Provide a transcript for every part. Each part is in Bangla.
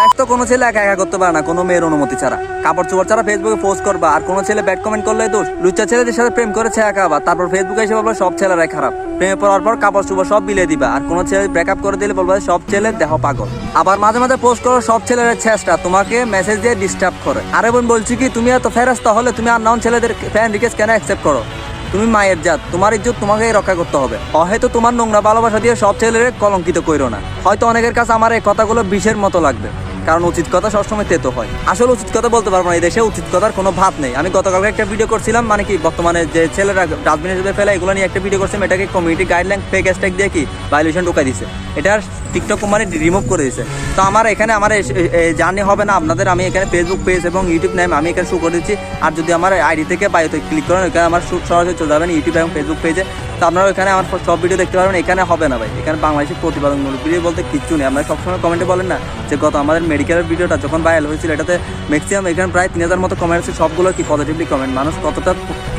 সেক্স তো কোনো ছেলে একা একা করতে পারে না, কোনো মেয়ের অনুমতি ছাড়া। কাপড় চোপড় ছাড়া ফেসবুকে পোস্ট করবা, আর কোনো ছেলে ব্যাড কমেন্ট করলে দোষ। লুচ্চা ছেলেদের সাথে প্রেম করেছে একা আবার তারপর ফেসবুকে এসে বলব, সব ছেলেরাই খারাপ। প্রেমে পড়ার পর কাপড় চোপড় সব বিলিয়ে দিবা। আর কোনো ছেলে ব্রেকআপ করে দিলে বলবা, সব ছেলে দেহ পাগল। আবার মাঝে মাঝে পোস্ট করো, সব ছেলের চেষ্টা তোমাকে মেসেজ দিয়ে ডিস্টার্ব করে। আরে বোন, বলছি কি, তুমি এত ফেরাস্তা হলে তুমি আর নাউন ছেলেদের ফ্যান রিকোয়েস্ট কেন অ্যাকসেপ্ট করো? তুমি মায়ের জাত, তোমার ইজ্জত তোমাকেই রক্ষা করতে হবে। হয়তো তোমার নোংরা ভালোবাসা দিয়ে সব ছেলেরে কলঙ্কিত কইরো না। হয়তো অনেকের কাছে আমার এই কথাগুলো বিষের মতো লাগবে। কারণ উচিত কথা সবসময় তেতো হয়। আসলে উচিত কথা বলতে পারব না এই দেশে, উচিত কথার কোনো ভাত নেই। আমি গতকালকে একটা ভিডিও করছিলাম মানে কি, বর্তমানে যে ছেলেরা ডাস্টবিনে হিসেবে ফেলে, এগুলো নিয়ে একটা ভিডিও করছিলাম, এটাকে কমিউনিটি গাইডলাইন ফেক হ্যাশট্যাগ দিয়ে কি ভাইলেশন ঢুকাই দিছে। এটার টিকটক কোম্পানি রিমুভ করে দিছে। তো আমার এখানে আমার জার্নি হবে না আপনাদের, আমি এখানে ফেসবুক পেজ এবং ইউটিউব নেম আমি এখানে শু করে দিচ্ছি। আর যদি আমার আইডি থেকে বায়োতে ক্লিক করেন ওখানে আমার সরাসরি চলে যাবেন ইউটিউব এবং ফেসবুক পেজে তো আপনারা ওখানে আমার সব ভিডিও দেখতে পারবেন, এখানে হবে না ভাই। এখানে বাংলাদেশের প্রতিপাদনমূলক ভিডিও বলতে কিচ্ছু নেই। আপনারা সবসময় কমেন্টে বলেন না যে গত আমাদের মেডিকেলের ভিডিওটা যখন ভাইরাল হয়েছিল, এটাতে ম্যাক্সিমাম এখানে প্রায় তিন হাজার মতো কমেন্ট আছে সবগুলো কি পজিটিভলি কমেন্ট মানুষ কতটা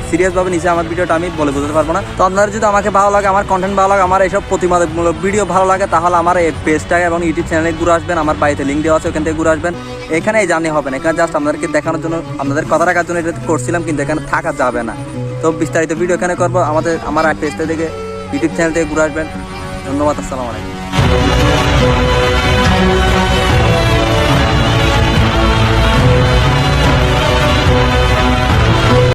সিরিয়াসভাবে নিচে আমার ভিডিওটা আমি বলে বোঝাতে পারব না। তো আপনার যদি আমাকে ভালো লাগে, আমার কন্টেন্ট ভালো লাগে, আমার এইসব প্রতিবাদমূলক ভিডিও ভালো লাগে, তাহলে আমার এই পেজটাকে এবং ইউটিউব চ্যানেলে ঘুরে আসবেন। আমার বাড়িতে লিঙ্ক দেওয়া আছে, ওখান থেকে ঘুরে আসবেন। এখানে জার্নি হবে না, এখানে জাস্ট আপনাদেরকে দেখানোর জন্য, আপনাদের কথা রাখার জন্য এটা করছিলাম, কিন্তু এখানে থাকা যাবে না। তো বিস্তারিত ভিডিও এখানে করব। আমাদের, আমার পেজটা থেকে ইউটিউব চ্যানেল থেকে ঘুরে আসবেন। ধন্যবাদ, আসসালামু আলাইকুম।